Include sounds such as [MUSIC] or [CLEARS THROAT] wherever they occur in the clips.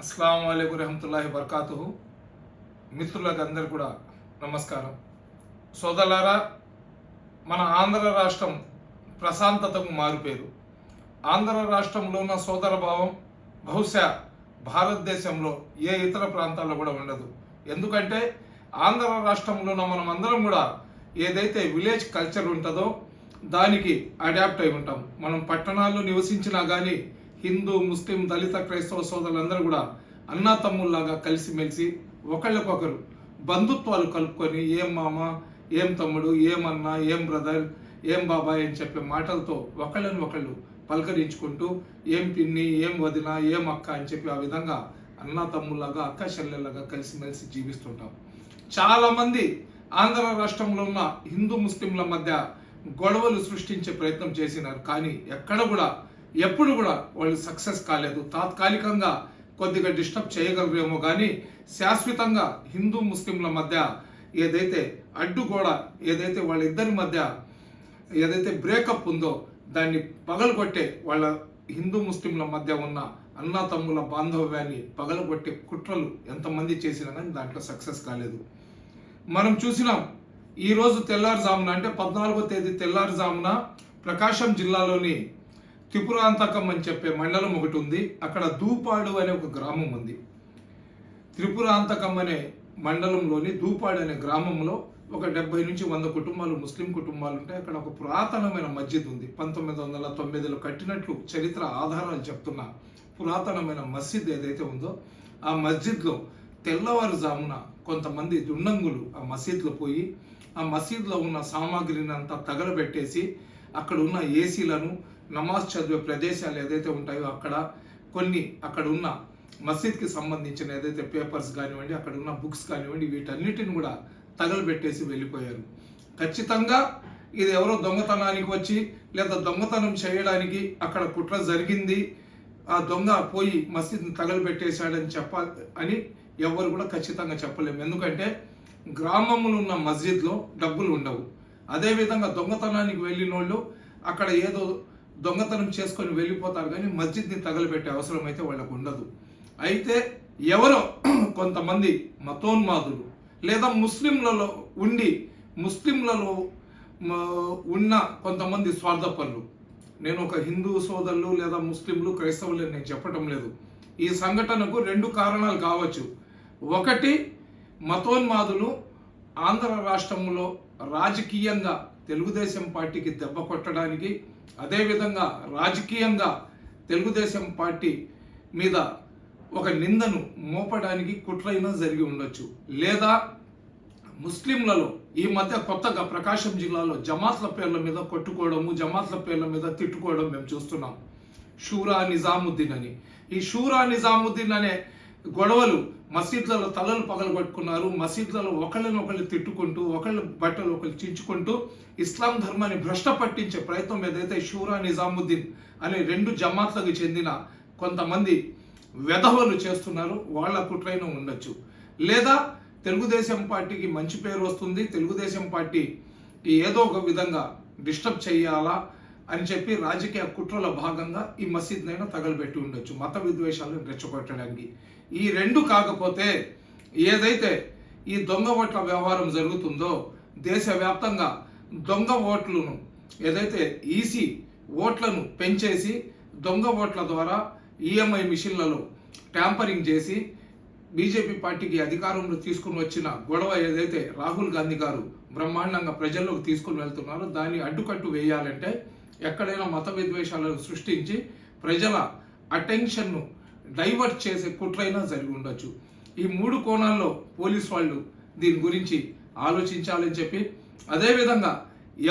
అస్సలం అయికు రహమతుల్లాహి బర్కాతు మిత్రులకు అందరు కూడా నమస్కారం. సోదరులారా మన ఆంధ్ర రాష్ట్రం ప్రశాంతతకు మారుపేరు. ఆంధ్ర రాష్ట్రంలో ఉన్న సోదర భావం బహుశా భారతదేశంలో ఏ ఇతర ప్రాంతాల్లో కూడా ఉండదు. ఎందుకంటే ఆంధ్ర రాష్ట్రంలో ఉన్న మనం అందరం కూడా ఏదైతే విలేజ్ కల్చర్ ఉంటుందో దానికి అడాప్ట్ అయి ఉంటాం. మనం పట్టణాల్లో నివసించినా కానీ హిందూ ముస్లిం దళిత క్రైస్తవ సోదరులందరూ కూడా అన్నా తమ్ముల్లాగా కలిసిమెలిసి ఒకళ్ళకొకరు బంధుత్వాలు కలుపుకొని ఏం మామ ఏం తమ్ముడు ఏమన్నా ఏం బ్రదర్ ఏం బాబాయ్ అని చెప్పే మాటలతో ఒకళ్ళని ఒకళ్ళు పలకరించుకుంటూ ఏం పిన్ని ఏం వదిన ఏం అక్క అని చెప్పి ఆ విధంగా అన్నా తమ్ముళ్ళగా అక్క చెల్లెళ్ళగా కలిసిమెలిసి జీవిస్తుంటాం. చాలామంది ఆంధ్ర రాష్ట్రంలో ఉన్న హిందూ ముస్లింల మధ్య గొడవలు సృష్టించే ప్రయత్నం చేసినారు. కానీ ఎక్కడ కూడా ఎప్పుడు కూడా వాళ్ళు సక్సెస్ కాలేదు. తాత్కాలికంగా కొద్దిగా డిస్టర్బ్ చేయగలరేమో కానీ శాశ్వతంగా హిందూ ముస్లింల మధ్య ఏదైతే అడ్డుగోడ ఏదైతే వాళ్ళిద్దరి మధ్య ఏదైతే బ్రేకప్ ఉందో దాన్ని పగలగొట్టే వాళ్ళ హిందూ ముస్లింల మధ్య ఉన్న అన్నా తమ్ముల బాంధవ్యాన్ని పగలగొట్టే కుట్రలు ఎంతమంది చేసినా కానీ దాంట్లో సక్సెస్ కాలేదు. మనం చూసినాం ఈరోజు తెల్లారుజామున అంటే పద్నాలుగో తేదీ తెల్లారుజామున ప్రకాశం జిల్లాలోని త్రిపురాంతకం అని చెప్పే మండలం ఒకటి ఉంది. అక్కడ దూపాడు అనే ఒక గ్రామం ఉంది. త్రిపురాంతకం అనే మండలంలోని దూపాడు అనే గ్రామంలో ఒక డెబ్బై నుంచి వంద కుటుంబాలు ముస్లిం కుటుంబాలు ఉంటాయి. అక్కడ ఒక పురాతనమైన మస్జిద్ ఉంది. పంతొమ్మిది వందల తొమ్మిదిలో కట్టినట్లు చరిత్ర ఆధారాలు చెప్తున్న పురాతనమైన మస్జిద్ ఏదైతే ఉందో ఆ మస్జిద్లో తెల్లవారుజామున కొంతమంది దుండంగులు ఆ మసీద్లో పోయి ఆ మసీద్లో ఉన్న సామాగ్రిని అంతా తగలబెట్టేసి అక్కడ ఉన్న ఏసీలను నమాజ్ చదివే ప్రదేశాలు ఏదైతే ఉంటాయో అక్కడ కొన్ని అక్కడ ఉన్న మసీద్కి సంబంధించిన ఏదైతే పేపర్స్ కానివ్వండి అక్కడ ఉన్న బుక్స్ కానివ్వండి వీటన్నిటిని కూడా తగలబెట్టేసి వెళ్ళిపోయారు. ఖచ్చితంగా ఇది ఎవరో దొంగతనానికి వచ్చి లేదా దొంగతనం చేయడానికి అక్కడ కుట్ర జరిగింది ఆ దొంగ పోయి మసీద్ని తగలబెట్టేశాడని చెప్పాలి అని ఎవరు కూడా ఖచ్చితంగా చెప్పలేము. ఎందుకంటే గ్రామంలో ఉన్న మస్జిద్లో డబ్బులు ఉండవు. అదేవిధంగా దొంగతనానికి వెళ్ళిన వాళ్ళు అక్కడ ఏదో దొంగతనం చేసుకొని వెళ్ళిపోతారు కానీ మస్జిద్ని తగలబెట్టే అవసరం అయితే వాళ్ళకు ఉండదు. అయితే ఎవరో [CLEARS THROAT] కొంతమంది మతోన్మాదులు లేదా ముస్లింలలో ఉండి ముస్లింలలో ఉన్న కొంతమంది స్వార్థపరులు. నేను ఒక హిందూ సోదరులు లేదా ముస్లింలు క్రైస్తవులు అని నేను చెప్పటం లేదు. ఈ సంఘటనకు రెండు కారణాలు కావచ్చు. ఒకటి మతోన్మాదులు ఆంధ్ర రాష్ట్రంలో రాజకీయంగా తెలుగుదేశం పార్టీకి దెబ్బ కొట్టడానికి అదేవిధంగా రాజకీయంగా తెలుగుదేశం పార్టీ మీద ఒక నిందను మోపడానికి కుట్రైనా జరిగి ఉండొచ్చు. లేదా ముస్లింలలో ఈ మధ్య కొత్తగా ప్రకాశం జిల్లాలో జమాత్ల పేర్ల మీద కొట్టుకోవడము జమాత్ల పేర్ల మీద తిట్టుకోవడం మేము చూస్తున్నాం. షూరా నిజాముద్దీన్ అని. ఈ షూరా నిజాముద్దీన్ అనే గొడవలు మసీద్లలో తలలు పగలగొట్టుకున్నారు మసీద్లలో ఒకళ్ళని ఒకళ్ళు తిట్టుకుంటూ ఒకళ్ళ బట్టలు ఒకళ్ళు చించుకుంటూ ఇస్లాం ధర్మాన్ని భ్రష్ట పట్టించే ప్రయత్నం ఏదైతే షూరా నిజాముద్దీన్ అనే రెండు జమాత్లకు చెందిన కొంతమంది వెధవలు చేస్తున్నారు వాళ్ళ కుట్రైన ఉండొచ్చు. లేదా తెలుగుదేశం పార్టీకి మంచి పేరు వస్తుంది తెలుగుదేశం పార్టీ ఏదో ఒక విధంగా డిస్టర్బ్ చేయాలా అని చెప్పి రాజకీయ కుట్రల భాగంగా ఈ మసీద్నైనా తగలబెట్టి ఉండొచ్చు. మత విద్వేషాలను రెచ్చగొట్టడానికి. ఈ రెండు కాకపోతే ఏదైతే ఈ దొంగ ఓట్ల వ్యవహారం జరుగుతుందో దేశవ్యాప్తంగా దొంగ ఓట్లను ఏదైతే ఈసీ ఓట్లను పెంచేసి దొంగ ఓట్ల ద్వారా ఈఎంఐ మిషన్లలో ట్యాంపరింగ్ చేసి బీజేపీ పార్టీకి అధికారంలో తీసుకుని వచ్చిన గొడవ ఏదైతే రాహుల్ గాంధీ గారు బ్రహ్మాండంగా ప్రజల్లోకి తీసుకుని వెళ్తున్నారో దాన్ని అడ్డుకట్టు వేయాలంటే ఎక్కడైనా మత విద్వేషాలను సృష్టించి ప్రజల అటెన్షన్ను డైవర్ట్ చేసే కుట్రైనా జరిగి ఉండొచ్చు. ఈ మూడు కోణాల్లో పోలీస్ వాళ్ళు దీని గురించి ఆలోచించాలని చెప్పి అదేవిధంగా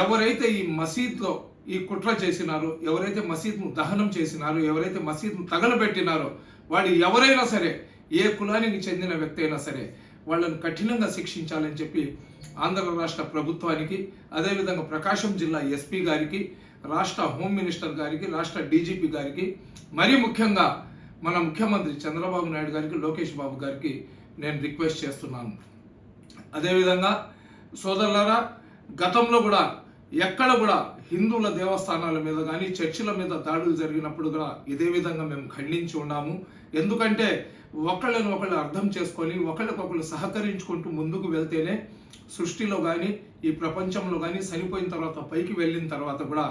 ఎవరైతే ఈ మసీద్లో ఈ కుట్ర చేసినారో ఎవరైతే మసీద్ను దహనం చేసినారో ఎవరైతే మసీద్ను తగలబెట్టినారో వాడు ఎవరైనా సరే ఏ కులానికి చెందిన వ్యక్తి అయినా సరే వాళ్ళని కఠినంగా శిక్షించాలని చెప్పి ఆంధ్ర రాష్ట్ర ప్రభుత్వానికి అదేవిధంగా ప్రకాశం జిల్లా ఎస్పీ గారికి రాష్ట్ర హోమ్ మినిస్టర్ గారికి రాష్ట్ర డీజీపీ గారికి మరీ ముఖ్యంగా మన ముఖ్యమంత్రి చంద్రబాబు నాయుడు గారికి లోకేష్ బాబు గారికి నేను రిక్వెస్ట్ చేస్తున్నాను. అదేవిధంగా సోదరులారా గతంలో కూడా ఎక్కడ కూడా హిందువుల దేవస్థానాల మీద కానీ చర్చిల మీద దాడులు జరిగినప్పుడు కూడా ఇదే విధంగా మేము ఖండించి ఉన్నాము. ఎందుకంటే ఒకళ్ళని ఒకళ్ళు అర్థం చేసుకొని ఒకళ్ళకొకళ్ళు సహకరించుకుంటూ ముందుకు వెళ్తేనే సృష్టిలో కానీ ఈ ప్రపంచంలో కానీ చనిపోయిన తర్వాత పైకి వెళ్ళిన తర్వాత కూడా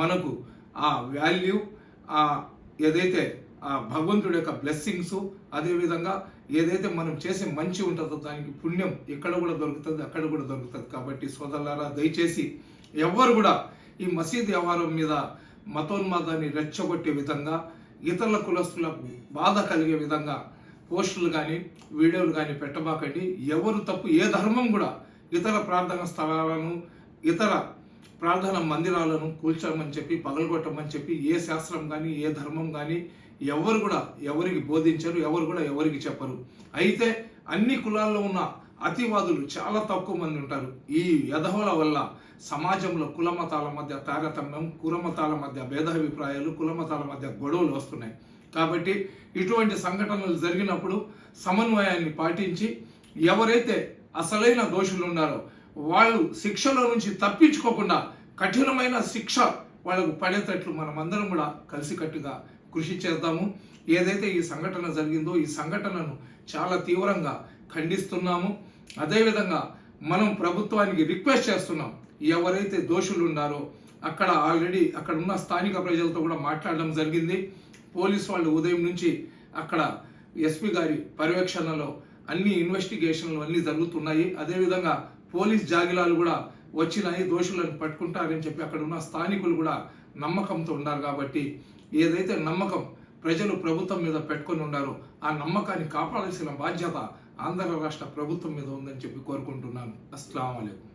మనకు ఆ వాల్యూ ఆ ఏదైతే భగవంతుడి యొక్క బ్లెస్సింగ్స్ అదేవిధంగా ఏదైతే మనం చేసే మంచి ఉంటుందో దానికి పుణ్యం ఇక్కడ కూడా దొరుకుతుంది అక్కడ కూడా దొరుకుతుంది. కాబట్టి సోదరులారా దయచేసి ఎవ్వరు కూడా ఈ మసీద్ వ్యవహారం మీద మతోన్మాదాన్ని రెచ్చగొట్టే విధంగా ఇతరుల కులస్తులకు బాధ కలిగే విధంగా పోస్టులు కానీ వీడియోలు కానీ పెట్టబాకండి. ఎవరు తప్పు ఏ ధర్మం కూడా ఇతర ప్రార్థన స్థలాలను ఇతర ప్రార్థన మందిరాలను కూల్చమని చెప్పి పగలగొట్టమని చెప్పి ఏ శాస్త్రం కానీ ఏ ధర్మం కానీ ఎవరు కూడా ఎవరికి బోధించరు ఎవరు కూడా ఎవరికి చెప్పరు. అయితే అన్ని కులాల్లో ఉన్న అతివాదులు చాలా తక్కువ మంది ఉంటారు. ఈ యధవుల వల్ల సమాజంలో కులమతాల మధ్య తారతమ్యం కులమతాల మధ్య భేదాభిప్రాయాలు కులమతాల మధ్య గొడవలు వస్తున్నాయి. కాబట్టి ఇటువంటి సంఘటనలు జరిగినప్పుడు సమన్వయాన్ని పాటించి ఎవరైతే అసలైన దోషులు ఉన్నారో వాళ్ళు శిక్షలో నుంచి తప్పించుకోకుండా కఠినమైన శిక్ష వాళ్ళకు పడేటట్లు మనమందరం కూడా కలిసికట్టుగా కృషి చేద్దాము. ఏదైతే ఈ సంఘటన జరిగిందో ఈ సంఘటనను చాలా తీవ్రంగా ఖండిస్తున్నాము. అదేవిధంగా మనం ప్రభుత్వానికి రిక్వెస్ట్ చేస్తున్నాం. ఎవరైతే దోషులు ఉన్నారో అక్కడ ఆల్రెడీ అక్కడ ఉన్న స్థానిక ప్రజలతో కూడా మాట్లాడడం జరిగింది. పోలీస్ వాళ్ళు ఉదయం నుంచి అక్కడ ఎస్పీ గారి పర్యవేక్షణలో అన్ని ఇన్వెస్టిగేషన్లు అన్నీ జరుగుతున్నాయి. అదేవిధంగా పోలీస్ జాగిలాలు కూడా వచ్చినాయి దోషులను పట్టుకుంటారని చెప్పి అక్కడ ఉన్న స్థానికులు కూడా నమ్మకంతో ఉన్నారు కాబట్టి ఏదైతే నమ్మకం ప్రజలు ప్రభుత్వం మీద పెట్టుకొని ఉన్నారో ఆ నమ్మకాన్ని కాపాడాల్సిన బాధ్యత ఆంధ్ర రాష్ట్ర ప్రభుత్వం మీద ఉందని చెప్పి కోరుకుంటున్నాను. అస్సలం